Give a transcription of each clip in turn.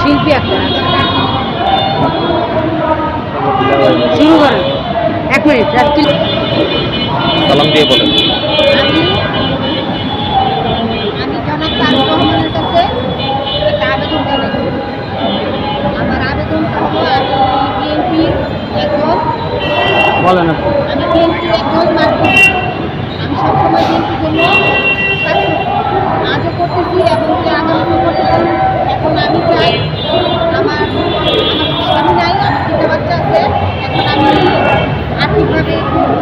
শিল্পী একটা। শুরু করেন। এক মিনিট আর সালাম দিয়ে বলেন। বলেন আপনি। আমি বিএনপির একজন মাধ্যম আমি সবসময় বিএনপির জন্য। আজও করতেছি এবং কি আগামীও করতেছি এখন আমি চাই আমার আমার স্বামী নাই আমার তিনটা বাচ্চা আছে এখন আমি আর্থিকভাবে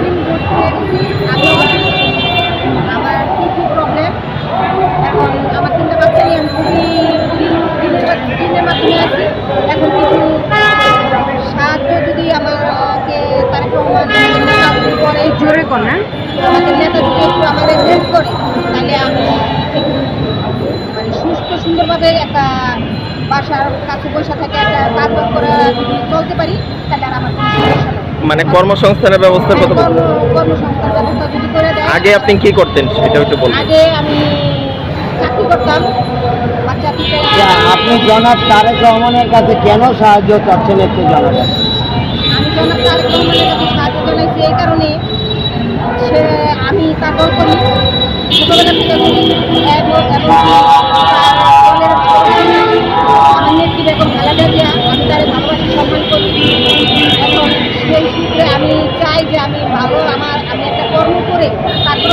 ঋণগ্রস্ত হয়ে গেছি আমি আমার কিডনি প্রবলেম এখন আমার তিনটা বাচ্চা নিয়ে আমি খুবই ঋণ- ঋণের মাধ্যমে আছি এখন কিছু সাহায্য যদি আমাকে তারেক রহমান করে জোরে কর না আমাদের নেতা যদি একটু আমাদের হেল্প করে তাহলে আমি একটু মানে সুস্থ সুন্দরভাবে একটা বাসার কাছে বসে থেকে একটা কাজ বাজ করে যদি চলতে পারি তাহলে আর আমার কোনো সমস্যা নেই মানে কর্মসংস্থানের ব্যবস্থার কথা কর্মসংস্থান ব্যবস্থা যদি করে দেয় আগে আপনি কি করতেন সেটা একটু বলুন। আগে আমি চাকরি করতাম বাচ্চা পিতা আচ্ছা, আপনি জনাব তারেক রহমানের কাছে কেন সাহায্য চাচ্ছেন একটু জানাবেন। আমি জনাব তারেক রহমানের কাছে সাহায্য জানাইছি এই কারণে সে আমি তার করি। ছোটোবেলা থেকে এবং তার দলের নেত্রী বেগম খালেদা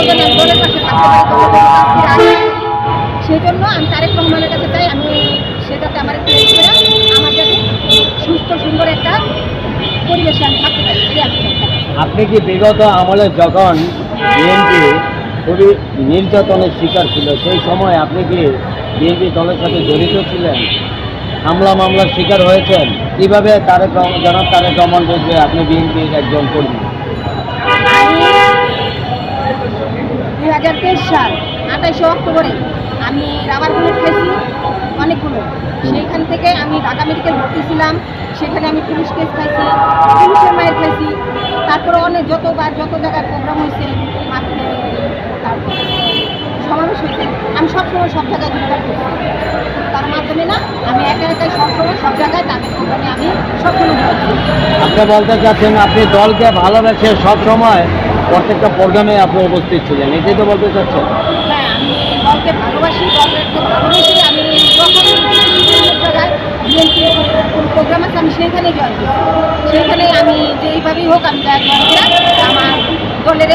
পাশে থাকতে। সেই জন্য আমি তারেক রহমানের কাছে চাই, আমি আমার আমার যাতে সুস্থ, সুন্দর একটা পরিবেশে আমি থাকতে পারি। আপনি কি বিগত আমলে যখন বিএনপি খুবই নির্যাতনের শিকার ছিল, সেই সময় আপনি কি বিএনপি দলের সাথে জড়িত ছিলেন হামলা, মামলার শিকার হয়েছেন কীভাবে তারেক জনাব তারেক রহমান বুঝবে আপনি বিএনপির একজন কর্মী দুই হাজার তেইশ সাল আঠাইশে অক্টোবরে আমি রাবার বুলেট খাইছি অনেকগুলো সেইখান থেকে আমি ঢাকা মেডিকেল ভর্তি ছিলাম সেখানে আমি পুলিশ কেস খাইছি পুলিশের মায়ের খাইছি। তারপরে অনেক যতবার যত জায়গায় প্রোগ্রাম হয়েছে তারপরে সমাবেশ হয়েছে। আমি সবসময় সব জায়গায় যোগদান করছি। তার মাধ্যমে না আমি একা একাই সবসময় সব জায়গায় তাদের প্রোগ্রামে আমি সবসময়। আপনি বলতে চাচ্ছেন আপনি দলকে ভালোবেসে সব সময় প্রত্যেকটা প্রোগ্রামে আপনি উপস্থিত ছিলেন এটাই তো বলতে চাচ্ছেন হ্যাঁ আমি দলকে ভালোবাসি দলকে ভালোবেসে আমি যখন জায়গায় বিএনপি প্রোগ্রাম আছে আমি সেইখানে জয়েন সেইখানে আমি যেইভাবেই হোক আমি জয়েন আমার দলের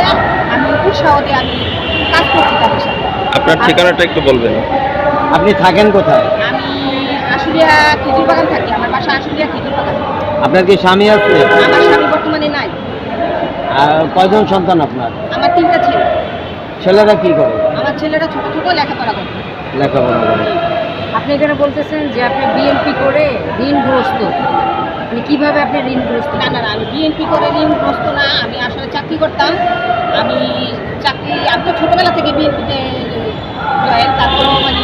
আমি উৎসাহ দিয়ে আমি কাজ করছি তাদের সাথে। আপনার ঠিকানাটা একটু বলবেন। আপনি থাকেন কোথায়? আমি আশুলিয়া খেজুর বাগান থাকি আমার বাসা আশুলিয়া খেজুর বাগান আপনার কি স্বামী আছে? আমার স্বামী বর্তমানে নাই। কয়জন সন্তান আপনার? আমার তিনটা ছেলে। ছেলেরা কি করে? আমার ছেলেরা ছোট ছোট লেখাপড়া করে। লেখাপড়া করে। আপনি এখানে বলতেছেন যে আপনি বিএনপি করে ঋণগ্রস্ত। মানে কীভাবে আপনি ঋণগ্রস্ত? না না না আমি বিএনপি করে ঋণগ্রস্ত না আমি আসলে চাকরি করতাম। আমি চাকরি আমি তো ছোটোবেলা থেকে বিএনপিতে জয়েন তারপরেও মানে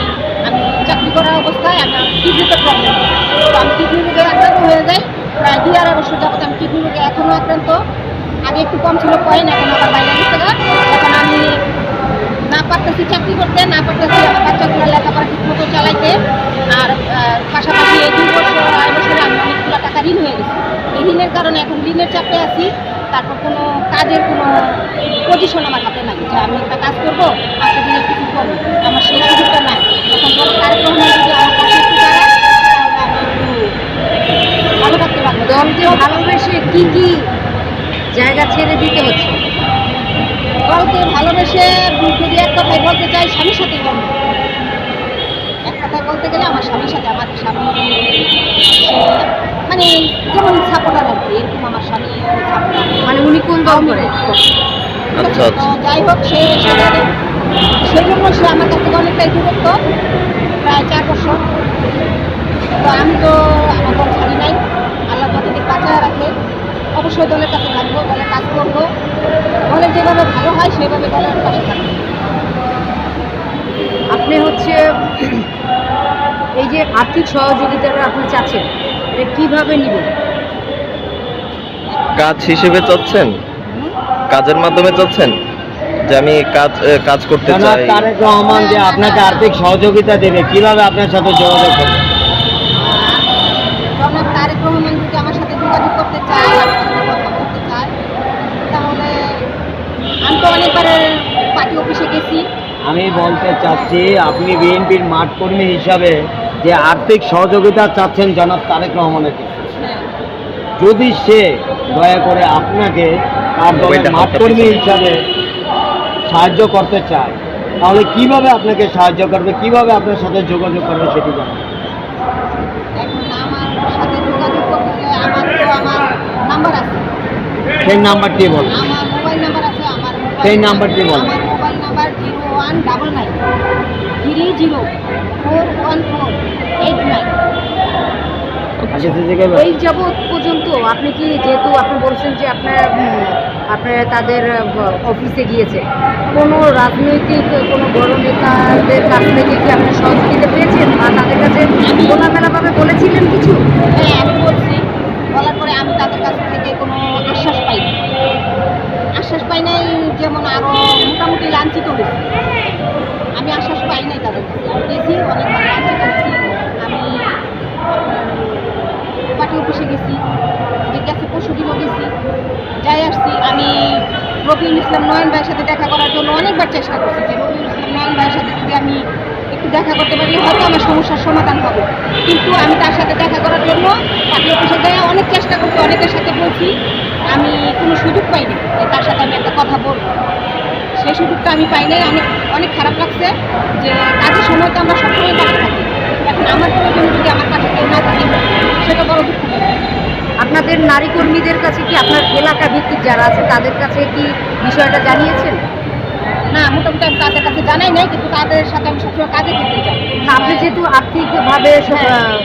আমি চাকরি করা অবস্থায় আমার কিডনিতে প্রবলেম তো আমি কিডনি রোগে আক্রান্ত হয়ে যাই প্রায় দুই আড়াই বছর যাবত আমি কিডনি রোগে এখনও আক্রান্ত। আগে একটু কম ছিল পয়েন্ট এখন আবার বাইরে গা। এখন আমি না পারতেছি চাকরি করতে, না পারতেছি আমার বাচ্চাগুলো লেখাপড়া ঠিক মতো চালাইতে। আর পাশাপাশি এই দুই বছর, আড়াই বছরে আমি অনেকগুলো টাকা ঋণ হয়ে গেছি। এই ঋণের কারণে এখন ঋণের চাপে আছি। তারপর কোনো কাজের কোনো পজিশন আমার হাতে নাই। যে আমি একটা কাজ করব, আজকে দিনে কিছু করব, আমার সেই সুযোগটা নাই। কোনো কার্যক্রম যদি আমার কাছে একটু দাঁড়ায় তাহলে আমি একটু ভালো থাকতে পারব দলকে ভালোবেসে কি কি জায়গা ছেড়ে দিতে হচ্ছে। দলকে ভালোবেসে যদি এক কথায় বলতে চাই স্বামীর সাথে বলব। এক কথায় বলতে গেলে আমার স্বামীর সাথে আমার স্বামী মানে যেমন সাপোর্টার আর কি এরকম আমার স্বামী মানে উনি কোন দল করে? আচ্ছা। আচ্ছা যাই হোক সে সেখানে সেই জন্য সে আমার কাছ থেকে অনেকটাই দূরত্ব প্রায় চার বছর। তো আমি তো আমার ছাড়ি নাই। আল্লাহ যতদিন বাঁচায় রাখে। অবশ্যই দলের কাছে থাকব দলের কাজ করব। দলের যেভাবে ভালো হয় সেভাবে দলের পাশে থাকব। আপনি হচ্ছে এই যে আর্থিক সহযোগিতাটা আপনি চাচ্ছেন এটা কীভাবে নেবেন? কাজ হিসেবে চাচ্ছেন? কাজের মাধ্যমে চাচ্ছেন? যে আমি কাজ কাজ করতে চাই। তারেক রহমান যে আপনাকে আর্থিক সহযোগিতা দেবে কীভাবে আপনার সাথে যোগাযোগ করবে পার্টি অফিসে গেছি আমি বলতে চাচ্ছি আপনি বিএনপির মাঠ কর্মী হিসাবে যে আর্থিক সহযোগিতা চাচ্ছেন জনাব তারেক রহমানের যদি সে দয়া করে আপনাকে তার দলের ওইটা মাঠ কর্মী হিসাবে সাহায্য করতে চায় তাহলে কীভাবে আপনাকে সাহায্য করবে কীভাবে আপনার সাথে যোগাযোগ করবে সেটি জানান। এখন আমার সাথে যোগাযোগ করতে গেলে আমার তো আমার নাম্বার আছে। সেই নাম্বারটি বল আমার মোবাইল নাম্বার আছে আমার মোবাইল সেই নাম্বারটি বল। আমার mobile number zero one double nine three zero four one four eight nine এই যাবৎ পর্যন্ত আপনি কি যেহেতু আপনি বলছেন যে আপনার আপনারা তাদের অফিসে গিয়েছে কোনো রাজনৈতিক কোনো বড় নেতাদের কাছ থেকে কি আপনি সহযোগিতা পেয়েছেন? বা তাদের কাছে খোলামেলাভাবে বলেছিলেন কিছু? হ্যাঁ আমি বলছি বলার পরে আমি তাদের কাছ থেকে কোনো আশ্বাস পাই নাই আশ্বাস পাই নাই যেমন আরও মোটামুটি লাঞ্ছিত হয়েছি। গেছি লাঞ্ছিত হয়েছি আমি পার্টি অফিসে গেছি যে গেছে পরশু দিনও গেছি। যাই আসছি, আমি রবিউল ইসলাম নয়ন ভাইয়ের সাথে দেখা করার জন্য অনেকবার চেষ্টা করছি যে রবিউল ইসলাম নয়ন ভাইয়ের সাথে যদি আমি একটু দেখা করতে পারি, হয়তো আমার সমস্যার সমাধান হবে। কিন্তু আমি তার সাথে দেখা করার জন্য পার্টি অফিসে যাই অনেক চেষ্টা করছি, অনেকের সাথে বলছি। আমি কোনো সুযোগ পাইনি যে তার সাথে আমি একটা কথা বলব। সেই সুযোগটা আমি পাই নাই। অনেক অনেক খারাপ লাগছে যে কাজের সময় তো আমরা সবসময় পাশে থাকি। এখন আমার প্রয়োজনে যদি আমার কাছে কেউ না থাকে সেটা বড় দুঃখ। আপনাদের নারী কর্মীদের কাছে কি আপনার এলাকা ভিত্তিক যারা আছে তাদের কাছে কি বিষয়টা জানিয়েছেন? না মোটামুটি আমি তাদের কাছে জানাই নাই কিন্তু তাদের সাথে আমি সবসময় কাজে করতে যাই। আপনি যেহেতু আর্থিকভাবে হ্যাঁ।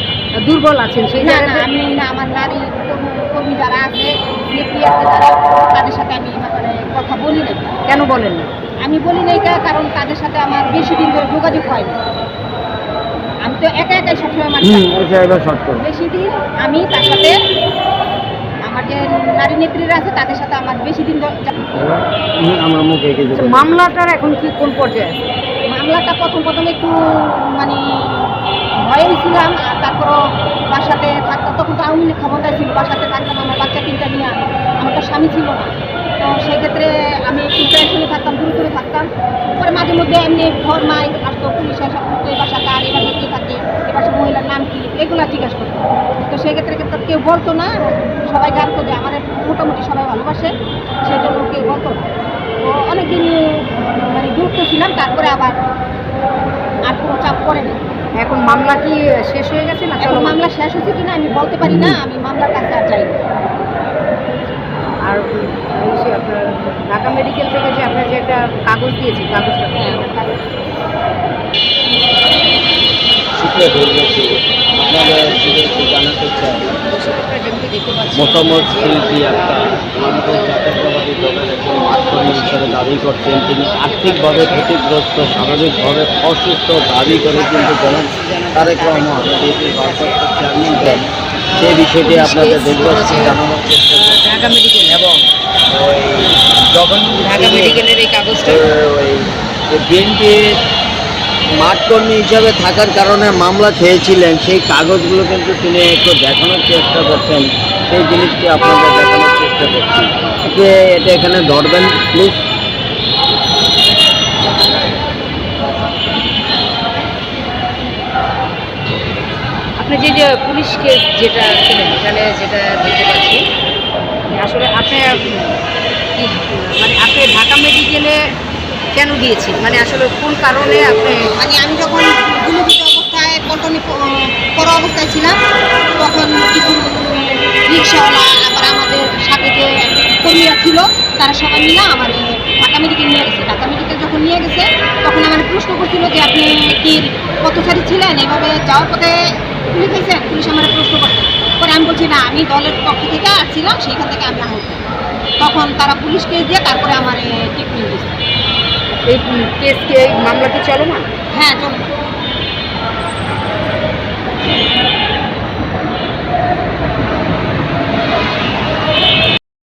দুর্বল আছেন সেই না আমি না আমার নারী কর্মী যারা আছে আছে তাদের সাথে আমি মানে কথা বলি না কেন বলেন না? আমি বলি না এটা কারণ তাদের সাথে আমার বেশি দিন ধরে যোগাযোগ হয়নি। আমি তো একা একাই সবসময় বেশি দিন আমি তার সাথে আমার যে নারী নেত্রীরা আছে তাদের সাথে আমার বেশি দিন আচ্ছা। মামলাটার এখন কি কোন পর্যায়ে মামলাটা প্রথম প্রথম একটু মানে ভয়েই ছিলাম, আর তারপরও বাসাতে থাকতাম। তখন তো আওয়ামী ক্ষমতায় ছিল, বাসাতে থাকতাম, আমার বাচ্চা তিনটা নিয়ে আমার তো স্বামী ছিল না। তো সেক্ষেত্রে আমি টেনশনে থাকতাম দূরে দূরে থাকতাম। পরে মাঝে মধ্যে এমনি ঘর, মাই আসতো, পুলিশ এসব করতো এই বাসাটা আর এবার কে থাকে? এ বাসার মহিলার নাম কি? এগুলো জিজ্ঞাসা করতো। তো সেক্ষেত্রে কিন্তু কেউ বলতো না, সবাই জানতো যে আমার মোটামুটি সবাই ভালোবাসে সেই জন্য কেউ বলতো না। তো অনেকদিন মানে গুরুত্ব ছিলাম, তারপরে আবার আর কোনো চাপ পড়ে না এখন মামলা কি শেষ হয়ে গেছে না এখন চলো মামলা শেষ হচ্ছে কিনা আমি বলতে পারি না আমি মামলার কাছে আর যাই আর ওই সে আপনার ঢাকা মেডিকেল থেকে যে আপনার যে একটা কাগজ দিয়েছে কাগজটা হ্যাঁ মতামত শিল্পী একটা আমাদের জাতীয়তাবাদী দলের হিসেবে দাবি করছেন তিনি আর্থিকভাবে ক্ষতিগ্রস্ত শারীরিকভাবে অসুস্থ দাবি করে কিন্তু জনাব তারেক রহমান বিএনপির ভারপ্রাপ্ত চেয়ারম্যান দেন। সেই বিষয়টি আপনাদের দেখতে জানানোর চেষ্টা এবং ওই যখন ঢাকা মেডিকেলের এই কাগজটা? ওই বিএনপির মাঠকর্মী হিসাবে থাকার কারণে মামলা খেয়েছিলেন সেই কাগজগুলো কিন্তু তিনি একটু দেখানোর চেষ্টা করছেন। সেই জিনিসটি আপনাদের দেখানোর চেষ্টা করছি যে এটা এখানে ধরবেন প্লিজ আপনি যে যে পুলিশ কেস যেটা ছিলেন এখানে যেটা দেখতে পাচ্ছি আসলে আপনি মানে আপনি ঢাকা মেডিকেলে কেন দিয়েছেন মানে আসলে কোন কারণে আপনি মানে আমি যখন গুলিবিদ্ধ অবস্থায় পল্টনে তারা সবাই মিলে আমার ঢাকা মেডিকেল নিয়ে গেছে। ঢাকা মেডিকেল যখন নিয়ে গেছে তখন আমার প্রশ্ন করছিল যে আপনি কি পথচারী ছিলেন? এভাবে যাওয়ার পথে পুলিশ হয়েছেন পুলিশ আমার প্রশ্ন করছে পরে আমি বলছি না আমি দলের পক্ষ থেকে আসছিলাম সেইখান থেকে আমি আহত তখন তারা পুলিশকে দিয়ে তারপরে আমার ট্রিটমেন্ট দিচ্ছে এই কেস কি এই মামলা কি চলমান হ্যাঁ চলো।